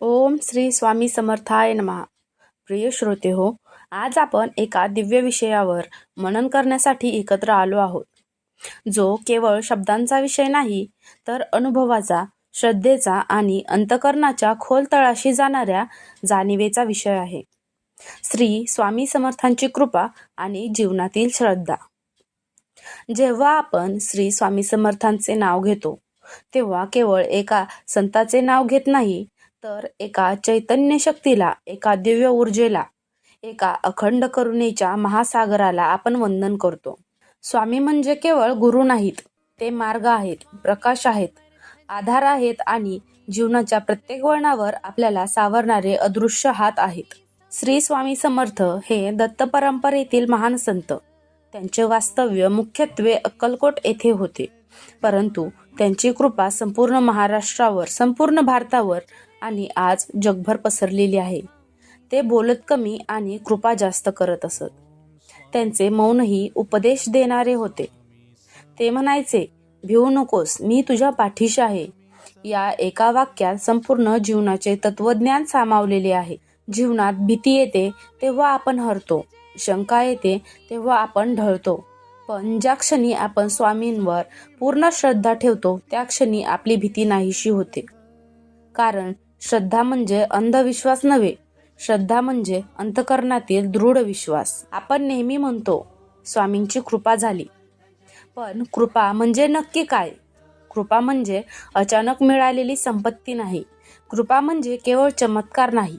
ओम श्री स्वामी समर्थाय नमा. प्रिय श्रोते हो आज आपण एका दिव्य विषयावर मनन करण्यासाठी एकत्र आलो आहोत. जो केवळ शब्दांचा विषय नाही तर अनुभवाचा श्रद्धेचा आणि अंतकरणाच्या खोल तळाशी जाणाऱ्या जाणीवेचा विषय आहे. श्री स्वामी समर्थांची कृपा आणि जीवनातील श्रद्धा. जेव्हा आपण श्री स्वामी समर्थांचे नाव घेतो तेव्हा केवळ एका संताचे नाव घेत नाही तर एका चैतन्य शक्तीला एका दिव्य ऊर्जेला एका अखंड करुणेच्या महासागराला आपण वंदन करतो. स्वामी म्हणजे केवळ गुरु नाहीत ते मार्ग आहेत प्रकाश आहेत आधार आहेत आणि जीवनाच्या प्रत्येक वळणावर आपल्याला सावरणारे अदृश्य हात आहेत. श्री स्वामी समर्थ हे दत्त परंपरेतील महान संत. त्यांचे वास्तव्य मुख्यत्वे अक्कलकोट येथे होते. परंतु त्यांची कृपा संपूर्ण महाराष्ट्रावर संपूर्ण भारतावर आणि आज जगभर पसरलेली आहे. ते बोलत कमी आणि कृपा जास्त करत असत. त्यांचे मौनही उपदेश देणारे होते. ते म्हणायचे भिवू नकोस मी तुझ्या पाठीशी आहे. या एका वाक्यात संपूर्ण जीवनाचे तत्वज्ञान सामावलेले आहे. जीवनात भीती येते तेव्हा आपण हरतो. शंका येते तेव्हा आपण ढळतो. पण ज्या क्षणी आपण स्वामींवर पूर्ण श्रद्धा ठेवतो त्या क्षणी आपली भीती नाहीशी होते. कारण श्रद्धा म्हणजे अंधविश्वास नव्हे. श्रद्धा म्हणजे अंतकरणातील दृढ विश्वास. आपण नेहमी म्हणतो स्वामींची कृपा झाली. पण कृपा म्हणजे नक्की काय? कृपा म्हणजे अचानक मिळालेली संपत्ती नाही. कृपा म्हणजे केवळ चमत्कार नाही.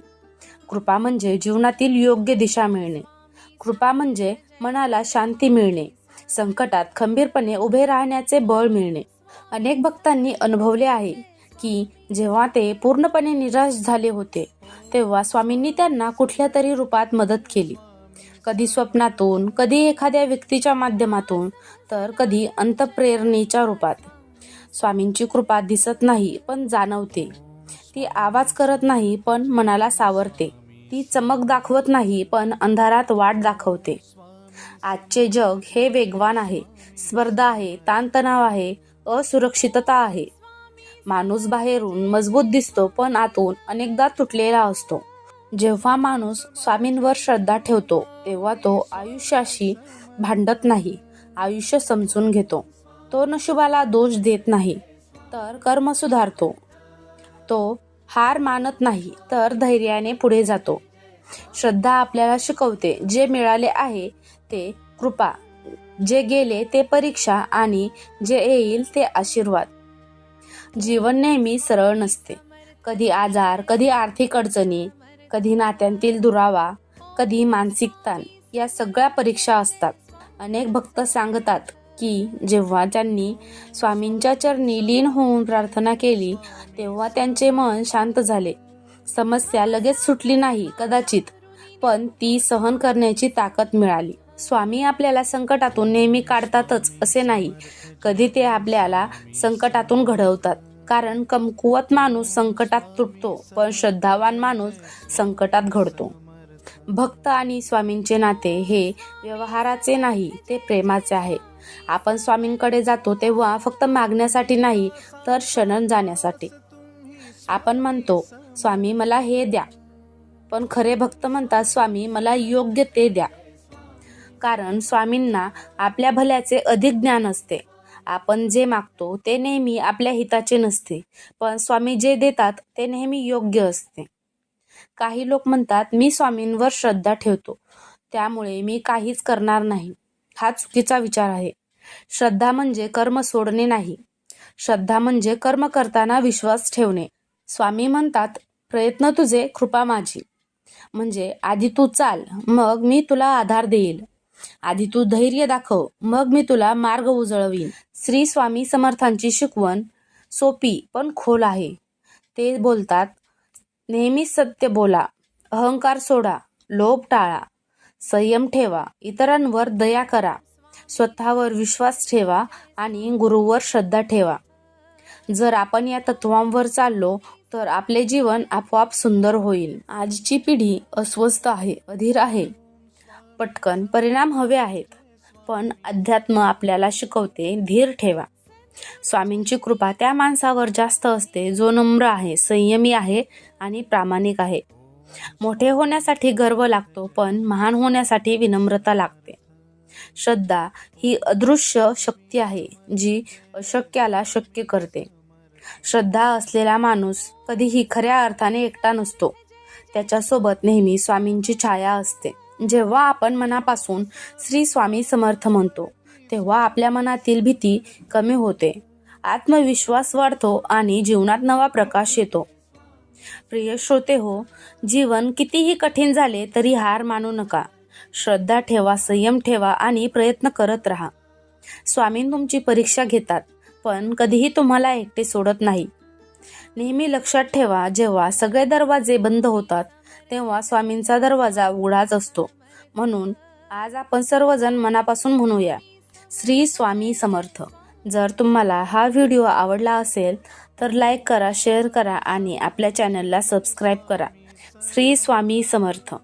कृपा म्हणजे जीवनातील योग्य दिशा मिळणे. कृपा म्हणजे मनाला शांती मिळणे. संकटात खंबीरपणे उभे राहण्याचे बळ मिळणे. अनेक भक्तांनी अनुभवले आहे की जेव्हा ते पूर्णपणे निराश झाले होते तेव्हा स्वामींनी त्यांना कुठल्या तरी रूपात मदत केली. कधी स्वप्नातून कधी एखाद्या व्यक्तीच्या माध्यमातून तर कधी अंतप्रेरणेच्या रूपात. स्वामींची कृपा दिसत नाही पण जाणवते. ती आवाज करत नाही पण मनाला सावरते. ती चमक दाखवत नाही पण अंधारात वाट दाखवते. आजचे जग हे वेगवान आहे. स्पर्धा आहे ताणतणाव आहे असुरक्षितता आहे. माणूस बाहेरून मजबूत दिसतो पण आतून अनेकदा तुटलेला असतो. जेव्हा माणूस स्वामींवर श्रद्धा ठेवतो तेव्हा तो आयुष्याशी भांडत नाही आयुष्य समजून घेतो. तो नशिबाला दोष देत नाही तर कर्म सुधारतो. तो हार मानत नाही तर धैर्याने पुढे जातो. श्रद्धा आपल्याला शिकवते जे मिळाले आहे ते कृपा जे गेले ते परीक्षा आणि जे येईल ते आशीर्वाद. जीवन नेहमी सरळ नसते. कधी आजार कधी आर्थिक अडचणी कधी नात्यांतील दुरावा कधी मानसिक ताण या सगळ्या परीक्षा असतात. अनेक भक्त सांगतात की जेव्हा त्यांनी स्वामींच्या चरणी लीन होऊन प्रार्थना केली तेव्हा त्यांचे मन शांत झाले. समस्या लगेच सुटली नाही कदाचित पण ती सहन करण्याची ताकद मिळाली. स्वामी आपल्याला संकटातून नेहमी काढतातच असे नाही. कधी ते आपल्याला संकटातून घडवतात. कारण कमकुवत माणूस संकटात तुटतो पण श्रद्धावान माणूस संकटात घडतो. भक्त आणि स्वामींचे नाते हे व्यवहाराचे नाही ते प्रेमाचे आहे. आपण स्वामींकडे जातो तेव्हा फक्त मागण्यासाठी नाही तर शरण जाण्यासाठी. आपण म्हणतो स्वामी मला हे द्या. पण खरे भक्त म्हणतात स्वामी मला योग्य ते द्या. कारण स्वामींना आपल्या भल्याचे अधिक ज्ञान असते. आपण जे मागतो ते नेहमी आपल्या हिताचे नसते. पण स्वामी जे देतात ते नेहमी योग्य असते. काही लोक म्हणतात मी स्वामींवर श्रद्धा ठेवतो. त्यामुळे मी काहीच करणार नाही. हा चुकीचा विचार आहे. श्रद्धा म्हणजे कर्म सोडणे नाही. श्रद्धा म्हणजे कर्म करताना विश्वास ठेवणे. स्वामी म्हणतात प्रयत्न तुझे कृपा माझी. म्हणजे आधी तू चाल मग मी तुला आधार देईल. आधी तू धैर्य दाखव मग मी तुला मार्ग उजळवीन. श्री स्वामी समर्थांची शिकवण सोपी पण खोल आहे. ते बोलतात नेहमी सत्य बोला अहंकार सोडा लोभ टाळा संयम ठेवा इतरांवर दया करा स्वतःवर विश्वास ठेवा आणि गुरुवर श्रद्धा ठेवा. जर आपण या तत्वांवर चाललो तर आपले जीवन आपोआप सुंदर होईल. आजची पिढी अस्वस्थ आहे अधीर आहे. पटकन परिणाम हवे आहेत. पण अध्यात्म आपल्याला शिकवते धीर ठेवा. स्वामींची कृपा त्या माणसावर जास्त असते जो नम्र आहे संयमी आहे आणि प्रामाणिक आहे. मोठे होण्यासाठी गर्व लागतो पण महान होण्यासाठी विनम्रता लागते. श्रद्धा ही अदृश्य शक्ती आहे जी अशक्याला शक्य करते. श्रद्धा असलेला माणूस कधीही खऱ्या अर्थाने एकटा नसतो. त्याच्यासोबत नेहमी स्वामींची छाया असते. जेव्हा आपण मनापासून श्री स्वामी समर्थ म्हणतो तेव्हा आपल्या मनातील भीती कमी होते. आत्मविश्वास वाढतो आणि जीवनात नवा प्रकाश येतो. प्रिय श्रोते हो जीवन कितीही कठीण झाले तरी हार मानू नका. श्रद्धा ठेवा संयम ठेवा आणि प्रयत्न करत राहा. स्वामी तुमची परीक्षा घेतात पण कधीही तुम्हाला एकटे सोडत नाही. नेहमी लक्षात ठेवा जेव्हा सगळे दरवाजे बंद होतात तेव्हा स्वामींचा दरवाजा उघडाच असतो. म्हणून आज आपण सर्वजण मनापासून म्हणूया श्री स्वामी समर्थ जर तुम्हाला हा व्हिडिओ आवडला असेल तर लाईक करा शेअर करा आणि आपल्या चॅनलला सबस्क्राईब करा. श्री स्वामी समर्थ.